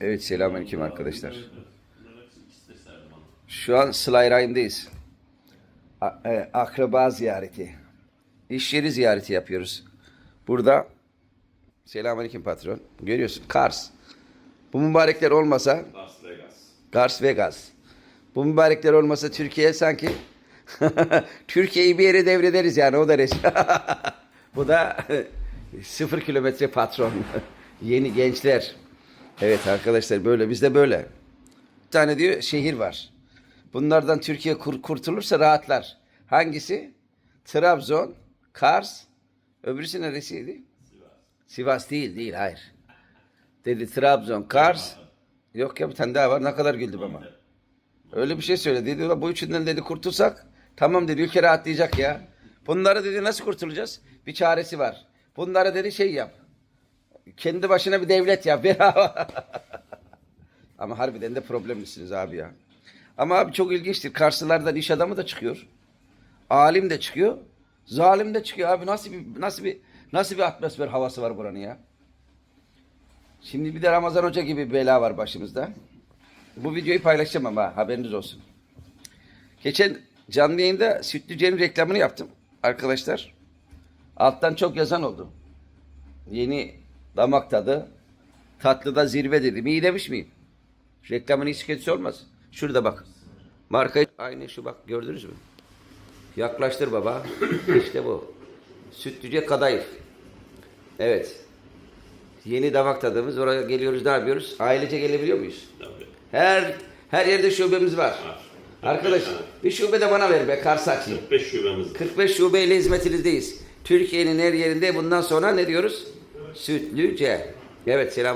Evet selamünaleyküm arkadaşlar. Şu an A- e, akraba ziyareti. İş yeri ziyareti yapıyoruz. Burada selamünaleyküm patron. Görüyorsun Kars. Bu mübarekler olmasa Las Vegas. Kars Vegas. Bu mübarekler olmasa Türkiye sanki Türkiye'yi bir yere devrederiz yani o derece. Bu da sıfır kilometre patron. Yeni gençler. Evet arkadaşlar böyle bizde böyle. Bir tane diyor şehir var. Bunlardan Türkiye kur- kurtulursa rahatlar. Hangisi? Trabzon, Kars, öbürüsü neresiydi? Sivas değil, değil, hayır. Dedi Trabzon, Kars. Yok ya bir tane daha var. Ne kadar güldüm ama. Öyle bir şey söyledi. Dedi "Ulan bu üçünden dedi kurtulsak tamam dedi ülke rahatlayacak ya. Bunları dedi nasıl kurtulacağız? Bir çaresi var. Bunları dedi şey yap. Kendi başına bir devlet yap. Bedava. Ama harbiden de problemlisiniz abi ya. Ama abi çok ilginçtir. Karşılardan iş adamı da çıkıyor. Alim de çıkıyor. Zalim de çıkıyor abi. Nasıl bir nasıl bir nasıl bir atmosfer havası var buranın ya? Şimdi bir de Ramazan Hoca gibi bela var başımızda. Bu videoyu paylaşacağım ama haberiniz olsun. Geçen canlı yayında Sütlüce'nin reklamını yaptım arkadaşlar. Alttan çok yazan oldu. Yeni damak tadı. Tatlıda zirve dedim. İyi demiş miyim? Reklamın hiç kötüsü olmaz. Şurada bak. Markayı aynı şu bak gördünüz mü? Yaklaştır baba. İşte bu. Sütlüce kadayıf. Evet. Yeni damak tadımız. Oraya geliyoruz ne yapıyoruz? Ailece gelebiliyor muyuz? Tabii. Her her yerde şubemiz var. Var. Arkadaş bir şube de bana ver be Kars açayım. 45 şubemiz. 45 şubeyle hizmetinizdeyiz. Türkiye'nin her yerinde bundan sonra ne diyoruz? Sütlüce. Evet selamünaleyküm.